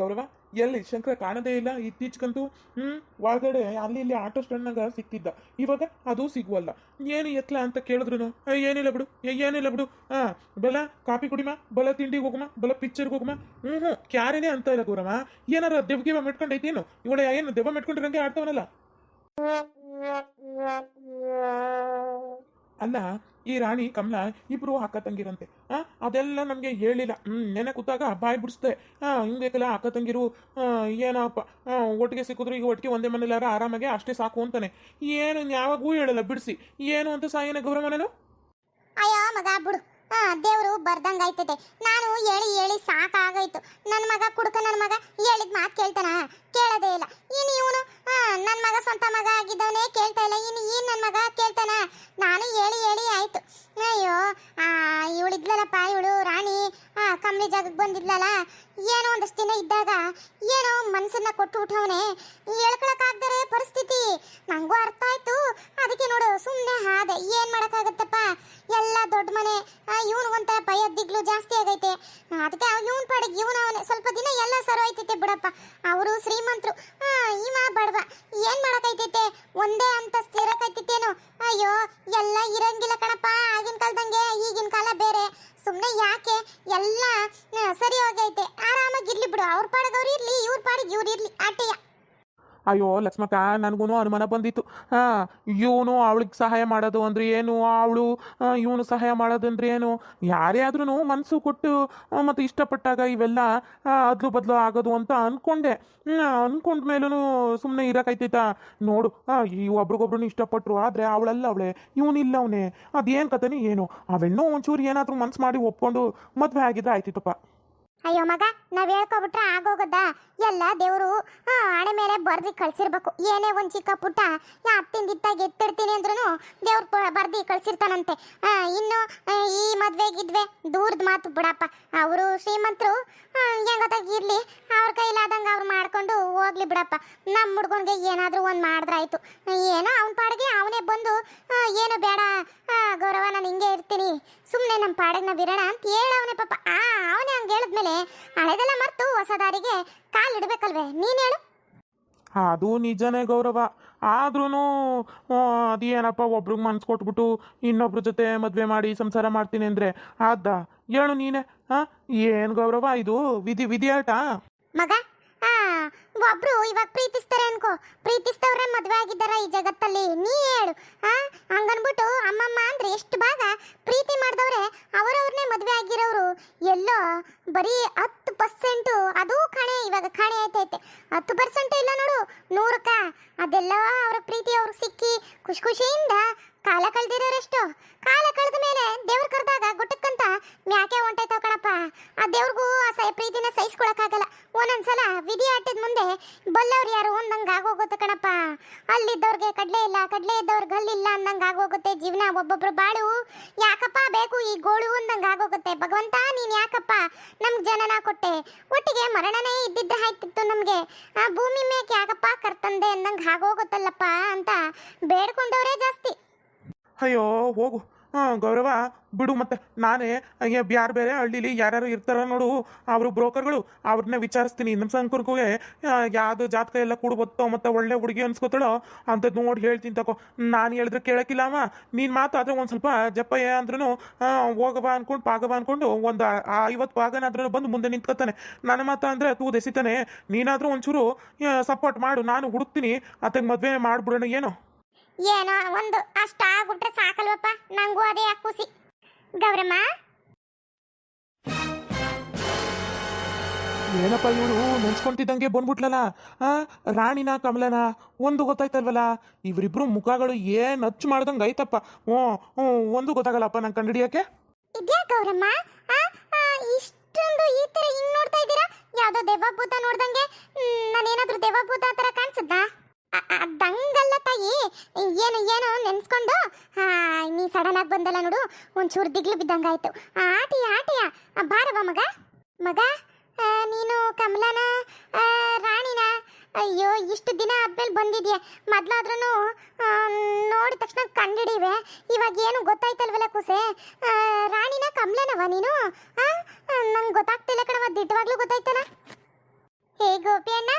ಗೌರವ, ಎಲ್ಲಿ ಶಂಕರ ಕಾಣದೇ ಇಲ್ಲ. ಇತ್ತೀಚೆಗಂತೂ, ಹ್ಮ್ ಒಳಗಡೆ ಅಲ್ಲಿ ಇಲ್ಲಿ ಆಟೋ ಸ್ಟ್ಯಾಂಡ್ನಾಗ ಸಿಕ್ತಿದ್ದ ಇವಾಗ ಅದು ಸಿಗುವಲ್ಲ. ಏನು ಎತ್ಲ ಅಂತ ಕೇಳಿದ್ರು ಏನಿಲ್ಲ ಬಿಡು ಏನಿಲ್ಲ ಬಿಡು. ಹಾ ಬಲ ಕಾಫಿ ಕುಡಿಮ, ಬಲ ತಿಂಡಿಗೆ ಹೋಗುಮ, ಬಲ ಪಿಕ್ಚರ್ಗೆ ಹೋಗುಮ. ಹ್ಞೂ ಹ್ಞೂ ಕ್ಯಾರೇನೆ ಅಂತ ಇಲ್ಲ ಗೌರವ. ಏನಾರ ದೆವ್ಗಿವ ಮೆಟ್ಕೊಂಡೈತೇನು? ಇವಳ ಏನು ದೆವ್ವ ಮೆಟ್ಕೊಂಡ್ರಂಗೆ ಆಡ್ತಾವನಲ್ಲ? ಅಲ್ಲ, ಈ ರಾಣಿ ಕಮಲ ಇಬ್ಬರು ಅಕ್ಕ ತಂಗಿರಂತೆ. ಆ, ಅದೆಲ್ಲ ನಮಗೆ ಹೇಳಿಲ್ಲ. ನೆನೆ ಕೂತಾಗ ಬಾಯಿ ಬಿಡಿಸ್ದೆ. ಹಿಂಗೆ ಹಿಂಗೇಕಲ್ಲ ಅಕ್ಕ ತಂಗಿರು ಏನಪ್ಪ ಒಟ್ಟಿಗೆ ಸಿಕ್ಕಿದ್ರು, ಈಗ ಒಟ್ಟಿಗೆ ಒಂದೇ ಮನೇಲಾರ ಆರಾಮಾಗೆ ಅಷ್ಟೇ ಸಾಕು ಅಂತಾನೆ. ಏನು ಯಾವಾಗೂ ಹೇಳಲ್ಲ, ಬಿಡಿಸಿ. ಏನು ಅಂತ ಸಾಯನ ಗೌರವನೇನು ಅಯ್ಯೋ, ಮಗ, ಬಿಡು. ಹಾ ದೇವರು ಬರ್ದಂಗ ಆಯ್ತದೆ ನಾನು ಹೇಳಿ ಹೇಳಿ ಸಾಕಾಗೋಯ್ತು. ನನ್ನ ಮಗ ಕುಡ್ಕ ನನ್ನ ಮಗ ಹೇಳಿದ ಮಾತು ಕೇಳ್ತಾನ? ಕೇಳೋದೇ ಇಲ್ಲ. ಇನ್ನು ಇವನು ಹಾ ನನ್ನ ಮಗ ಸ್ವಂತ ಮಗ ಆಗಿದ್ದವನೇ ಕೇಳ್ತಾ ಇಲ್ಲ. ಇನ್ನು ಈ ನನ್ನ ಮಗ ಕೇಳ್ತಾನ? ನಾನು ಹೇಳಿ ಇವಳಿದ್ಲಲ್ಲಪ್ಪ ಇವಳು ರಾಣಿ. ಕಮ್ಮಿ ಜಾಗಕ್ಕೆ ಬಂದಿದ್ಲಲ್ಲ, ಏನೋ ಒಂದಷ್ಟು ದಿನ ಇದ್ದಾಗ ಏನೋ ಮನಸ್ಸನ್ನ ಕೊಟ್ಟು ಬಿಟ್ಟವನೆ ಹೇಳ್ಕೊಳಕ್ಕಾಗ್ದರೆ ಪರಿಸ್ಥಿತಿ. ನಂಗೂ ಅರ್ಥ ಆಯ್ತು. ಅದಕ್ಕೆ ನೋಡು ಸುಮ್ಮನೆ ಹಾದೆ. ಏನ್ ಮಾಡಕ್ಕಾಗತ್ತಪ್ಪ? ಎಲ್ಲ ದೊಡ್ಡ ಮನೆ. ಇವನಿಗೊಂತ ಭಯ ದಿಗ್ಲು ಜಾಸ್ತಿ ಆಗೈತೆ. ಅದಕ್ಕೆ ಇವನ್ ಪಾಡಿಗೆ ಇವನ ಅವನೇ. ಸ್ವಲ್ಪ ದಿನ ಎಲ್ಲ ಸರ್ವ್ ಆಯ್ತೈತೆ ಬಿಡಪ್ಪ. ಅವರು ಶ್ರೀಮಂತರು. ಇವ ಬಡವ. ಏನ್ ಮಾಡಕೈತೈತೆ? ಒಂದೇ ಅಂತಸ್ತು ಇರಕೈತೈತೇನು? ಅಯ್ಯೋ, ಎಲ್ಲ ಇರಂಗಿಲ್ಲ ಕಣಪ್ಪ. ಆಗಿನ ಕಾಲದಂಗೆ, ಈಗಿನ ಕಾಲ ಬೇರೆ. ಸುಮ್ಮನೆ ಯಾಕೆ? ಎಲ್ಲ ಸರಿ ಹೋಗೈತೆ ಆರಾಮಾಗಿರ್ಲಿ ಬಿಡು. ಅವ್ರ ಇರ್ಲಿ, ಇವ್ರ ಪಾಡಿಗೆ ಇವ್ರು ಇರ್ಲಿ. ಅಯ್ಯೋ, ಲಕ್ಷ್ಮಕ್ಕ ನನಗೂ ಅನುಮಾನ ಬಂದಿತ್ತು. ಹಾ, ಇವನು ಅವಳಿಗೆ ಸಹಾಯ ಮಾಡೋದು ಅಂದ್ರೆ ಏನು? ಅವಳು ಇವನು ಸಹಾಯ ಮಾಡೋದಂದ್ರೆ ಏನು? ಯಾರೇ ಆದ್ರೂ ಮನಸ್ಸು ಕೊಟ್ಟು ಮತ್ತೆ ಇಷ್ಟಪಟ್ಟಾಗ ಇವೆಲ್ಲ ಅದ್ಲು ಬದಲು ಆಗೋದು ಅಂತ ಅನ್ಕೊಂಡೆ. ಅನ್ಕೊಂಡ ಮೇಲೂ ಸುಮ್ಮನೆ ಇರಕೈತೈತಾ. ನೋಡು ಈ ಒಬ್ರಿಗೊಬ್ರು ಇಷ್ಟಪಟ್ರು ಆದರೆ ಅವಳಲ್ಲ ಅವಳೆ. ಇವನಿಲ್ಲ ಅವನೇ. ಅದೇನು ಕಥೆನೇ ಏನು? ಅವೆಣ್ಣೋ ಒಂಚೂರು ಏನಾದರೂ ಮನ್ಸು ಮಾಡಿ ಒಪ್ಕೊಂಡು ಮದುವೆ ಆಗಿದ್ದ ಆಯ್ತಿತ್ತಪ್ಪ. ಅಯ್ಯೋ ಮಗ, ನಾವ್ ಹೇಳ್ಕೊಬಿಟ್ರೆ ಆಗೋಗದ? ಎಲ್ಲ ದೇವ್ರು ಆಣೆ ಮೇಲೆ ಬರ್ದಿ ಕಳ್ಸಿರ್ಬೇಕು. ಏನೇ ಒಂದ್ ಚಿಕ್ಕ ಪುಟ್ಟ ಅತ್ತಿಂದಿತ್ತಾಗ ಎತ್ತಿಡ್ತೀನಿ ಅಂದ್ರೂ ದೇವ್ರ ಬರ್ದಿ ಕಳ್ಸಿರ್ತಾನಂತೆ. ಇನ್ನು ಈ ಮದ್ವೆ ಗಿದ್ವೆ, ದೂರದ ಮಾತು ಬಿಡಪ್ಪ. ಅವರು ಶ್ರೀಮಂತರು ಇರ್ಲಿ? ಅವ್ರ ಕೈಲಾದಂಗ ಅವ್ರು ಮಾಡ್ಕೊಂಡು ಹೋಗ್ಲಿ ಬಿಡಪ್ಪ. ನಮ್ಮ ಹುಡ್ಗನ್ಗೆ ಏನಾದ್ರೂ ಒಂದ್ ಮಾಡಿದ್ರಾಯ್ತು. ಏನೋ ಅವನ ಪಾಡಿಗೆ ಅವನೇ ಬಂದು ಏನು ಬೇಡ ಗೌರವ ನಾನು ಹಿಂಗೆ ಇರ್ತೀನಿ. ಸುಮ್ಮನೆ ನಮ್ಮ ಪಾಡಗ್ನ ಇರೋಣ ಅಂತ ಹೇಳವನೇ ಪಾಪ. ಆ ಅವನೇ ಹಂಗೆ ಹೇಳಿದ್ಮೇಲೆ ಹಳೆದೆಲ್ಲ ಮರ್ತು ಹೊಸ ದಾರಿಗೆ ಕಾಲು ಇಡ್ಬೇಕಲ್ವೇ? ನೀನು ಹೇಳು. ಅದು ನಿಜನೇ ಗೌರವ. ಆದ್ರೂ ಅದೇನಪ್ಪ ಒಬ್ರಿಗೆ ಮನ್ಸು ಕೊಟ್ಬಿಟ್ಟು ಇನ್ನೊಬ್ರ ಜೊತೆ ಮದುವೆ ಮಾಡಿ ಸಂಸಾರ ಮಾಡ್ತೀನಿ ಅಂದರೆ ಆದ ಹೇಳು ನೀನೆ. ಹಾಂ ಏನು ಗೌರವ ಇದು ವಿಧಿ ವಿಧಿ ಆಟ ಮಗ ಒಬ್ರು ಇವಾಗ ಪ್ರೀತಿಸ್ತಾರೆ ಅನ್ಕೋ. ಪ್ರೀತಿಸ್ತವ್ರೆ ಮದ್ವೆ ಆಗಿದ್ದಾರ ಈ ಜಗತ್ತಲ್ಲಿ? ನೀ ಹೇಳು, ಆ? ಹಂಗನ್ಬಿಟ್ಟು ಅಮ್ಮಮ್ಮ ಅಂದ್ರೆ ಎಷ್ಟು ಭಾಗ ಪ್ರೀತಿ ಮಾಡಿದವ್ರೆ, ಅವರವ್ರನ್ನೇ ಮದ್ವೆ ಆಗಿರೋರು. ಎಲ್ಲೋ, ಬರೀ ಹತ್ತು ಪರ್ಸೆಂಟ್, ಅದು ಕಣೆ ಇವಾಗ ಕಣೆ ಆಯ್ತೈತೆ. ಹತ್ತು ಪರ್ಸೆಂಟ್ ಇಲ್ಲ ನೋಡು, ನೂರಕ್ಕ. ಅದೆಲ್ಲ ಅವ್ರ ಪ್ರೀತಿ ಅವ್ರಿಗೆ ಸಿಕ್ಕಿ, ಖುಷಿ ಖುಷಿಯಿಂದ ಕಾಲ ಕಳ್ದಿರೋರೆಷ್ಟು. ಕಾಲ ಕಳೆದ ಮೇಲೆ ದೇವ್ರ ಕರೆದಾಗ ಗುಟ್ಟಕ್ಕಂತ ಮ್ಯಾಕೆ ಹೊಂಟೈತಾವ ಕಣಪ್ಪ. ಆ ದೇವ್ರಿಗೂ ಆ ಸೈ ಪ್ರೀತಿನ ಸಹಿಸ್ಕೊಳಕ್ಕಾಗಲ್ಲ. ಒಂದೊಂದ್ಸಲ ವಿಧಿ ಆಟದ ಮುಂದೆ ಬಲ್ಲವ್ರು ಯಾರು ಒಂದಂಗ ಆಗೋಗುತ್ತೆ ಕಣಪ್ಪ. ಅಲ್ಲಿದ್ದವ್ರಿಗೆ ಕಡಲೆ ಇಲ್ಲ, ಕಡ್ಲೆ ಇದ್ದವ್ರಿಗೆ ಗಲ್ಲಿಲ್ಲ ಅಂದಂಗ ಆಗೋಗುತ್ತೆ ಜೀವನ. ಒಬ್ಬೊಬ್ರು ಬಾಳು, ಯಾಕಪ್ಪ ಬೇಕು ಈ ಗೋಳು? ಅಂದಂಗೆ ಆಗೋಗುತ್ತೆ. ಭಗವಂತ, ನೀನು ಯಾಕಪ್ಪ ನಮ್ಗೆ ಜನನ ಕೊಟ್ಟೆ? ಒಟ್ಟಿಗೆ ಮರಣನೇ ಇದ್ದಿದ್ದ ಆಯ್ತಿತ್ತು ನಮಗೆ. ಆ ಭೂಮಿ ಮೇಕ್ ಯಾಕಪ್ಪ ಕರ್ತಂದೆ ಅಂದಂಗ ಆಗೋಗುತ್ತಲ್ಲಪ್ಪ ಅಂತ ಬೇಡ್ಕೊಂಡವರೇ ಜಾಸ್ತಿ. ಅಯ್ಯೋ, ಹೋಗು. ಹಾಂ, ಗೌರವ, ಬಿಡು ಮತ್ತೆ. ನಾನೇ ಬ್ಯಾರೆ ಬೇರೆ ಹಳ್ಳಿಲಿ ಯಾರ್ಯಾರು ಇರ್ತಾರ ನೋಡು. ಅವರು ಬ್ರೋಕರ್ಗಳು ಅವ್ರನ್ನ ವಿಚಾರಿಸ್ತೀನಿ. ನಮ್ಮ ಸಂಕರ್ಗೂ ಯಾವುದು ಜಾತಕ ಎಲ್ಲ ಕೂಡ ಬತ್ತೋ ಮತ್ತೆ ಒಳ್ಳೆ ಹುಡುಗಿ ಅನ್ಸ್ಕೊತಾಳೋ ಅಂಥದ್ದು ನೋಡಿ ಹೇಳ್ತೀನಿ ತಕೋ. ನಾನು ಹೇಳಿದ್ರೆ ಕೇಳಕ್ಕಿಲ್ಲ ನೀನ್ ನೀನು ಆದರೆ ಒಂದು ಸ್ವಲ್ಪ ಜಪ್ಪ ಅಂದ್ರೂ ಹೋಗಬ ಅಂದ್ಕೊಂಡು ಪಾಗವ ಅನ್ಕೊಂಡು ಒಂದು ಐವತ್ತು ಪಾಗನಾದ್ರೂ ಬಂದು ಮುಂದೆ ನಿಂತ್ಕೊತಾನೆ. ನನ್ನ ಮಾತು ಅಂದರೆ ತೂ ದೆಸಿತಾನೆ. ನೀನಾದರೂ ಒಂಚೂರು ಸಪೋರ್ಟ್ ಮಾಡು. ನಾನು ಹುಡುಕ್ತೀನಿ. ಅತ್ತಗೆ ಮದುವೆ ಮಾಡ್ಬಿಡೋಣ, ಏನೋ. ಏನೋ ಒಂದು ಅಷ್ಟ ಆಗ್ಬಿಟ್ರೆ ಸಾಕಲ್ವಪ್ಪ? ನಂಗೂ ಅದೇ ಖುಷಿ. ಗೌರಮ್ಮ? ಏನಪ್ಪ ಇವರು ನೆನ್ಸ್ಕೊಂತಿದ್ದಂಗೆ ಬಂದ್ಬಿಟ್ಲಲ್ಲ? ಆ ರಾಣಿನ ಕಮಲನ? ಒಂದು ಗೊತ್ತಾಯ್ತಲ್ವಲ್ಲ? ಇವರಿಬ್ರು ಮುಖಗಳು ಏನ್ ಅಚ್ಚು ಮಾಡ್ದಂಗೆ ಐತಪ್ಪ ಹ್ಞೂ ಹ್ಞೂ ಒಂದು ಗೊತ್ತಾಗಲ್ಲಪ್ಪ ನಂಗೆ ಕಂಡಿಡಿಯಕ್ಕೆ ಇದ್ಯಾ ಗೌರಮ್ಮ? ಇಷ್ಟೊಂದು ಈ ತರ ಹಿಂಗ್ ನೋಡ್ತಾ ಇದ್ದೀರಾ? ಯಾವ್ದೋ ದೇವಭೂತ ನೋಡ್ದಂಗೆ ನಾನೇನಾದ್ರೂ ದೇವಭೂತ ತರ ಕಾಣಿಸುತ್ತಾ? ದಂಗಲ್ಲ ತಾಯಿ. ಏನು ಏನು ನೆನ್ಸ್ಕೊಂಡು? ನೀ ಸಡನ್ ಆಗಿ ಬಂದಲ್ಲ ನೋಡು, ಒಂಚೂರು ದಿಗ್ಲು ಬಿದ್ದಂಗಾಯ್ತು. ಆಟಿಯ ಆಟಿಯ. ಬಾರವ ಮಗ. ಮಗ ನೀನು ಕಮಲನ ರಾಣಿನ. ಅಯ್ಯೋ, ಇಷ್ಟು ದಿನ ಆದ್ಮೇಲೆ ಬಂದಿದ್ಯಾ? ಮೊದ್ಲಾದ್ರೂ ನೋಡಿದ ತಕ್ಷಣ ಕಂಡಿಡಿವೆ. ಇವಾಗ ಏನು ಗೊತ್ತಾಯ್ತಲ್ವಲ್ಲ ಕುಸೆ? ರಾಣಿನ, ಕಮಲನವ ನೀನು? ನಂಗೆ ಗೊತ್ತಾಗ್ತಿಲ್ಲ ಕಣವ ದಿಟ್ಟವಾಗ್ಲೂ ಗೊತ್ತಾಯ್ತಲ್ಲ? ಗೋಪಿ ಅಣ್ಣ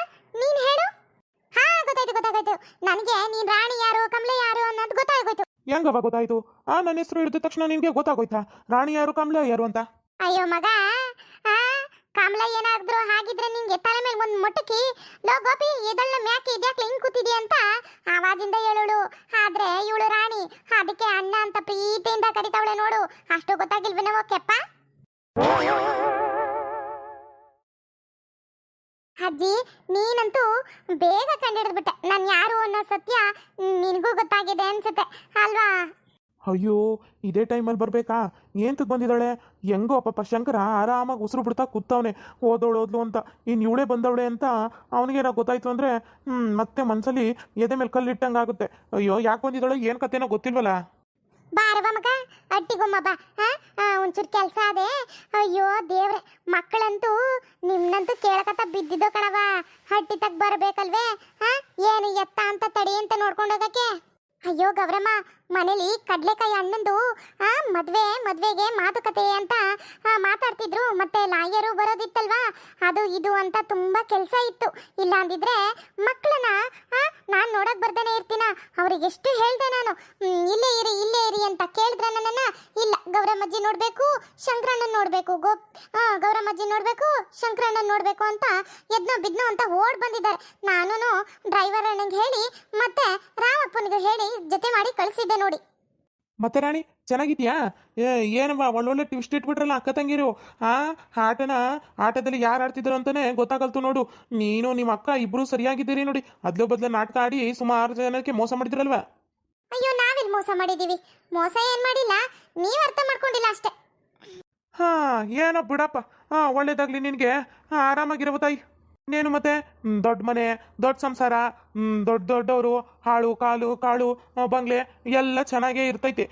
ಹಾ ಗೊತ್ತಾಯ್ತು ಗೊತ್ತಾಗೋಯ್ತು. ನನಗೆ ನೀನ್ ರಾಣಿ ಯಾರು ಕಮಲೆ ಯಾರು ಅನ್ನೋದು ಗೊತ್ತಾಗೋಯ್ತು. ಹೆಂಗವ ಗೊತ್ತಾಯ್ತು? ಆ ನನ್ನ ಹೆಸರು ಹಿಡಿದ ತಕ್ಷಣ ನಿಮಗೆ ಗೊತ್ತಾಗೋಯ್ತಾ? ರಾಣಿ ಯಾರು ಕಮಲ ಯಾರು ಅಂತ? ಅಯ್ಯೋ ಮಗ ಆ ಕಮಲ ಏನಾದ್ರು ಹಾಗಿದ್ರೆ ನಿಂಗೆ ತಲೆ ಮೇಲೆ ಒಂದು ಮೊಟ್ಟಕಿ ಲೋ ಗೋಪಿ ಇದನ್ನ ಮ್ಯಾಕೆ ಇದ್ಯಾಕೆ ಹಿಂಗ್ ಕೂತಿದ್ಯಾ ಅಂತ ಆವಾಜಿಂದ ಹೇಳೋಳು. ಆದ್ರೆ ಇವಳು ರಾಣಿ ಅದಕ್ಕೆ ಅಣ್ಣ ಅಂತ ಪ್ರೀತಿಯಿಂದ ಕರಿತಾವಳೆ ನೋಡು. ಅಷ್ಟು ಗೊತ್ತಾಗಿಲ್ವೇನೋ ಕೆಪ್ಪ? ಅಜ್ಜಿ ನೀನಂತೂ ಬೇಗ ಕಂಡಿಡಿದ್ಬಿಟ್ಟೆ. ನಾನು ಯಾರು ಅನ್ನೋ ಸತ್ಯ ನಿನಗೂ ಗೊತ್ತಾಗಿದೆ ಅನ್ಸುತ್ತೆ. ಅಲ್ವಾ? ಅಯ್ಯೋ ಇದೇ ಟೈಮಲ್ಲಿ ಬರಬೇಕಾ? ಏಂತಕ್ಕೆ ಬಂದಿದ್ದಾಳೆ? ಹೆಂಗೋ ಪಾಪ ಶಂಕರ ಆರಾಮಾಗಿ ಉಸಿರು ಬಿಡ್ತಾ ಕೂತವನೆ. ಓದೋಳು ಓದ್ಲು ಅಂತ. ಇನ್ನು ಇವಳೇ ಬಂದವಳೆ ಅಂತ ಅವನಿಗೇನೋ ಗೊತ್ತಾಯ್ತು ಅಂದರೆ ಹ್ಞೂ ಮತ್ತೆ ಮನಸ್ಸಲ್ಲಿ ಎದೆ ಮೇಲೆ ಕಲ್ಲಿಟ್ಟಂಗೆ ಆಗುತ್ತೆ. ಅಯ್ಯೋ ಯಾಕೆ ಬಂದಿದ್ದಾಳೆ ಏನು ಕತೆನೋ ಗೊತ್ತಿಲ್ವಲ್ಲ? ಬಾರವ ಮಗ ಅಟ್ಟಿಗೊಮ್ಮ ಬಾ. ಹಾ? ಒಂಚೂರು ಕೆಲಸ ಅದೇ ಅಯ್ಯೋ ದೇವ್ರೆ, ಮಕ್ಕಳಂತೂ ನಿಮ್ನಂತೂ ಕೇಳಕತ್ತ ಬಿದ್ದಿದ್ದೋ ಕಣವ ಹಟ್ಟಿ ತಗ್ ಬರಬೇಕಲ್ವೇ? ಹಾ? ಏನು ಎತ್ತ ಅಂತ ತಡಿ ಅಂತ ನೋಡ್ಕೊಂಡು ಹೋಗಕ್ಕೆ? ಅಯ್ಯೋ ಗೌರಮ್ಮ ಮನೇಲಿ ಕಡಲೆಕಾಯಿ ಅಣ್ಣಂದು, ಆ, ಮದ್ವೆ, ಮದ್ವೆಗೆ ಮಾತುಕತೆ ಅಂತ ಮಾತಾಡ್ತಿದ್ರು. ಮತ್ತೆ ಲಾಯರು ಬರೋದಿತ್ತಲ್ವಾ? ಅದು ಇದು ಅಂತ ತುಂಬಾ ಕೆಲಸ ಇತ್ತು. ಇಲ್ಲ ಅಂದಿದ್ರೆ ಮಕ್ಕಳನ್ನ ನಾನು ನೋಡಕ್ ಬರ್ದೇನೆ ಇರ್ತೀನ? ಅವ್ರಿಗೆ ಎಷ್ಟು ಹೇಳ್ದೆ ನಾನು? ಇಲ್ಲೇ ಇರಿ ಇಲ್ಲೇ ಇರಿ ಅಂತ ಕೇಳಿದ್ರೆ ನನ್ನನ್ನ? ಇಲ್ಲ, ಗೌರಮ್ಮಜ್ಜಿ ನೋಡ್ಬೇಕು ಶಂಕರಣ್ಣ ನೋಡ್ಬೇಕು, ಗೋ ಗೌರಮ್ಮಜ್ಜಿ ನೋಡ್ಬೇಕು ಶಂಕರಣ್ಣ ನೋಡ್ಬೇಕು ಅಂತ ಎದ್ನೋ ಬಿದ್ನೋ ಅಂತ ಓಡ್ ಬಂದಿದ್ದಾರೆ. ನಾನು ಡ್ರೈವರ್ ಅಣ್ಣಂಗೆ ಹೇಳಿ, ಮತ್ತೆ ರಾಮಪ್ಪನಿಗೆ ಹೇಳಿ ಜೊತೆ ಮಾಡಿ ಕಳಿಸಿದ್ದೆ ನೋಡಿ. ಮತ್ತೆ ರಾಣಿ ಚೆನ್ನಾಗಿದ್ಯಾ? ಏ ಏನಮ್ಮ ಒಳ್ಳೊಳ್ಳೆ ಟ್ವಿಸ್ಟ್ ಇಟ್ಬಿಟ್ರಲ್ಲ ಅಕ್ಕ ತಂಗಿರು? ಆ ಆಟನ ಆಟದಲ್ಲಿ ಯಾರು ಆಡ್ತಿದ್ರು ಅಂತಾನೆ ಗೊತ್ತಾಗಲ್ತು ನೋಡು. ನೀನು ನಿಮ್ಮ ಅಕ್ಕ ಇಬ್ರು ಸರಿಯಾಗಿದ್ದೀರಿ ನೋಡಿ. ಅದ್ಲು ಬದ್ಲು ನಾಟಕ ಆಡಿ ಸುಮಾರು ಜನಕ್ಕೆ ಮೋಸ ಮಾಡಿದ್ರಲ್ವಾ? ಅಯ್ಯೋ ನಾವೆಲ್ಲಿ ಮೋಸ ಮಾಡಿದೀವಿ ಮೋಸ ಏನ್ ಮಾಡಿಲ್ಲ ನೀವ್ ಅರ್ಥ ಮಾಡ್ಕೊಂಡಿಲ್ಲ ಅಷ್ಟೇ. ಹಾ ಏನೋ ಬಿಡಪ್ಪ. ಹಾ ಒಳ್ಳೇದಾಗ್ಲಿ ನಿನಗೆ. ಹಾ ಆರಾಮಾಗಿರೋ ತಾಯಿ. ಇನ್ನೇನು ಮತ್ತೆ? ದೊಡ್ಡ ಮನೆ, ದೊಡ್ಡ ಸಂಸಾರ ದೊಡ್ಡ ದೊಡ್ಡವರು, ಹಾಳು, ಕಾಲು, ಕಾಳು ಬಂಗ್ಲೆ ಎಲ್ಲ ಚೆನ್ನಾಗೇ ಇರ್ತೈತೆ.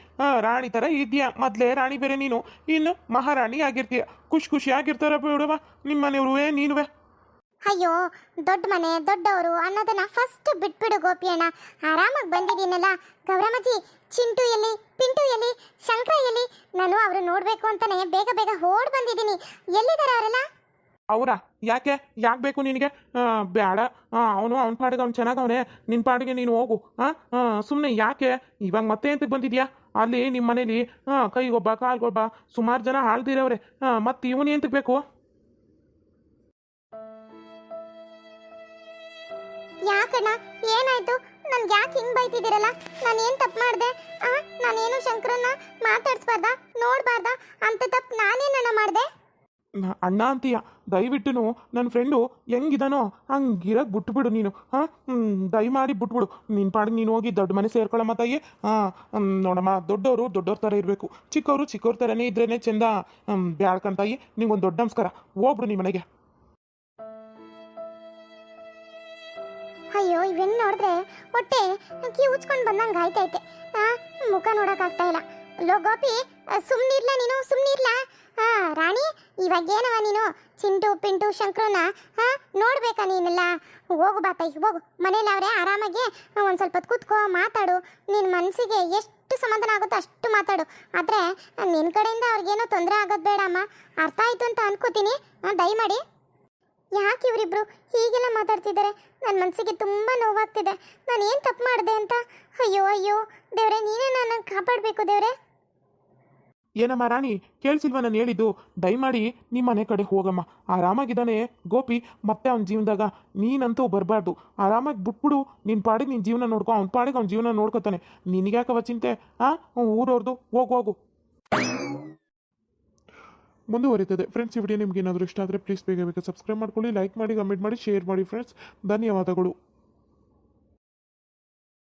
ರಾಣಿ ಥರ ಇದೆಯಾ? ಮೊದಲೇ ರಾಣಿ ಬೇರೆ ನೀನು. ಇನ್ನು ಮಹಾರಾಣಿ ಆಗಿರ್ತೀಯ ಖುಷಿ ಖುಷಿಯಾಗಿರ್ತಾರ ಬಿಡುವ. ನಿಮ್ಮ ಮನೆಯವ್ರುವೇ, ನೀನುವೆ? ಅಯ್ಯೋ, ದೊಡ್ಡ ಮನೆ, ದೊಡ್ಡವರು ಅನ್ನೋದನ್ನ ಫಸ್ಟ್ ಬಿಟ್ಬಿಡು ಗೋಪಿ ಅಣ್ಣ ಆರಾಮಾಗಿ ಬಂದಿದ್ದೀನಲ್ಲ. ಗೌರಮ್ಮಜ್ಜಿ ಚಿಂಟು ಎಲ್ಲಿ, ಪಿಂಟು ಎಲ್ಲಿ, ಶಂಕರ ಎಲ್ಲಿ? ನಾನು ಅವರು ನೋಡ್ಬೇಕು ಅಂತಾನೆ ಬೇಗ ಬೇಗ ಓಡ್ ಬಂದಿದ್ದೀನಿ. ಎಲ್ಲಿದ್ದಾರೆ ಅವರೆಲ್ಲ? ಅವರಾ ಯಾಕೆ? ಯಾಕೆ ಬೇಕು ನಿನಗೆ ಬೇಡ ಅವನು ಅವನ ಪಾಡಿಗೆ ಅವ್ನು ಚೆನ್ನಾಗವನೆ. ನಿನ್ನ ಪಾಡಿಗೆ ನೀನು ಹೋಗು. ಹಾಂ ಸುಮ್ಮನೆ ಯಾಕೆ? ಇವಾಗ ಮತ್ತೆ ಎಂತಕ್ಕೆ ಬಂದಿದ್ಯಾ? ಅಲ್ಲಿ ನಿಮ್ಮ ಮನೇಲಿ ಹಾಂ ಕೈಗೊಬ್ಬ, ಕಾಲ್ಗೊಬ್ಬ, ಸುಮಾರು ಜನ ಆಳ್ದಿರವ್ರೆ ಹಾಂ ಮತ್ತೆ ಇವನು ಎಂತಕ್ಕೆ ಬೇಕು? ಯಾಕಣ್ಣ? ಏನಾಯ್ತು? ನನ್ಗೆ ಯಾಕೆ ಹಿಂಗ್ ಬೈತಿದ್ದೀರಲ್ಲ? ನಾನು ಏನು ತಪ್ಪು ಮಾಡಿದೆ? ನಾನೇನು ಶಂಕರನ್ನ ಮಾತಾಡ್ಸ್ಬಾರ್ದ? ನೋಡ್ಬಾರ್ದ? ಅಂತ ತಪ್ಪು ನಾನೇನಣ್ಣ ಮಾಡಿದೆ? ಅಣ್ಣ ಅಂತೀಯ ದಯವಿಟ್ಟು ನನ್ನ ಫ್ರೆಂಡು ಹೆಂಗಿದಾನೋ ಹಂಗಿರೋ ಬಿಟ್ಬಿಡು ನೀನು, ಹಾಂ? ದಯಮಾಡಿ ಬಿಟ್ಬಿಡು. ನಿನ್ನ ಪಾಡಿಗೆ ನೀನು ಹೋಗಿ ದೊಡ್ಡ ಮನೆ ಸೇರ್ಕೊಳ್ಳಮ್ಮ ತಾಯಿ. ಹಾಂ ನೋಡಮ್ಮ ದೊಡ್ಡವರು ದೊಡ್ಡವ್ರ ಥರ ಇರಬೇಕು. ಚಿಕ್ಕವರು ಚಿಕ್ಕವ್ರ ಥರನೇ ಇದ್ರೇ ಚೆಂದ. ಬ್ಯಾಳ್ಕಂತಾಯಿ ತಾಯಿ ನಿಂಗೊಂದು ದೊಡ್ಡ ನಮಸ್ಕಾರ. ಹೋಗ್ಬಿಡು ನಿಮ್ಮ ಮನೆಗೆ. ಅಯ್ಯೋ, ಇವೆನ್ ನೋಡಿದ್ರೆ ಹೊಟ್ಟೆ ಉಚ್ಕೊಂಡು ಬಂದಂಗೆ ಆಯ್ತೈತೆ. ಮುಖ ನೋಡೋಕ್ಕಾಗ್ತಾ ಇಲ್ಲ. ಲೋ ಗೋಪಿ ಸುಮ್ಮನಿರ್ಲ ನೀನು ಸುಮ್ಮನಿರ್ಲ ಹಾ ರಾಣಿ ಇವಾಗ ಏನವ ನೀನು? ಚಿಂಟು, ಪಿಂಟು ಶಂಕರನ ಹಾ ನೋಡ್ಬೇಕಾ ನೀನೆಲ್ಲ? ಹೋಗು ಬಾತೈ ಹೋಗು. ಮನೇಲಿ ಅವರೇ, ಆರಾಮಾಗಿ ಒಂದು ಸ್ವಲ್ಪ ಕೂತ್ಕೋ, ಮಾತಾಡು. ನಿನ್ನ ಮನಸ್ಸಿಗೆ ಎಷ್ಟು ಸಮಾಧಾನ ಆಗುತ್ತೆ ಅಷ್ಟು ಮಾತಾಡು. ಆದರೆ ನಿನ್ನ ಕಡೆಯಿಂದ ಅವ್ರಿಗೇನೋ ತೊಂದರೆ ಆಗೋದು ಬೇಡಮ್ಮ. ಅರ್ಥ ಆಯಿತು ಅಂತ ಅನ್ಕೋತೀನಿ. ದಯಮಾಡಿ. ಯಾಕೆ ಇವರಿಬ್ರು ಹೀಗೆಲ್ಲ ಮಾತಾಡ್ತಿದ್ದಾರೆ? ನನ್ನ ಮನಸ್ಸಿಗೆ ತುಂಬ ನೋವಾಗ್ತಿದೆ. ನಾನು ಏನು ತಪ್ಪು ಮಾಡಿದೆ ಅಂತ? ಅಯ್ಯೋ ಅಯ್ಯೋ. ದೇವ್ರೆ, ನೀನೇ ನನ್ನ ಕಾಪಾಡಬೇಕು ದೇವ್ರೆ. ಏನಮ್ಮ ರಾಣಿ, ಕೇಳಿಸಿಲ್ವ ನಾನು ಹೇಳಿದ್ದು? ದಯಮಾಡಿ ನಿಮ್ಮ ಮನೆ ಕಡೆ ಹೋಗಮ್ಮ. ಆರಾಮಾಗಿದ್ದಾನೆ ಗೋಪಿ, ಮತ್ತೆ ಅವನ ಜೀವನದಾಗ. ನೀನಂತೂ ಬರಬಾರ್ದು. ಆರಾಮಾಗಿ ಬಿಟ್ಬಿಡು. ನಿನ್ನ ಪಾಡಿಗೆ ನಿನ್ನ ಜೀವನ ನೋಡ್ಕೊ, ಅವ್ನ ಪಾಡಿಗೆ ಅವ್ನ ಜೀವನ ನೋಡ್ಕೊತಾನೆ. ನಿನಗ್ಯಾಕವ ಚಿಂತೆ? ಹಾಂ ಊರವ್ರದ್ದು ಹೋಗು ಹೋಗು. ಮುಂದುವರಿತದೆ. ಫ್ರೆಂಡ್ಸ್ ಈ ವಿಡಿಯೋ ನಿಮ್ಗೆ ಏನಾದರೂ ಇಷ್ಟ ಆದರೆ ಪ್ಲೀಸ್ ಬೇಗ ಬೇಗ ಸಬ್ಸ್ಕ್ರೈಬ್ ಮಾಡ್ಕೊಳ್ಳಿ ಲೈಕ್ ಮಾಡಿ ಕಮೆಂಟ್ ಮಾಡಿ ಶೇರ್ ಮಾಡಿ ಫ್ರೆಂಡ್ಸ್ ಧನ್ಯವಾದಗಳು.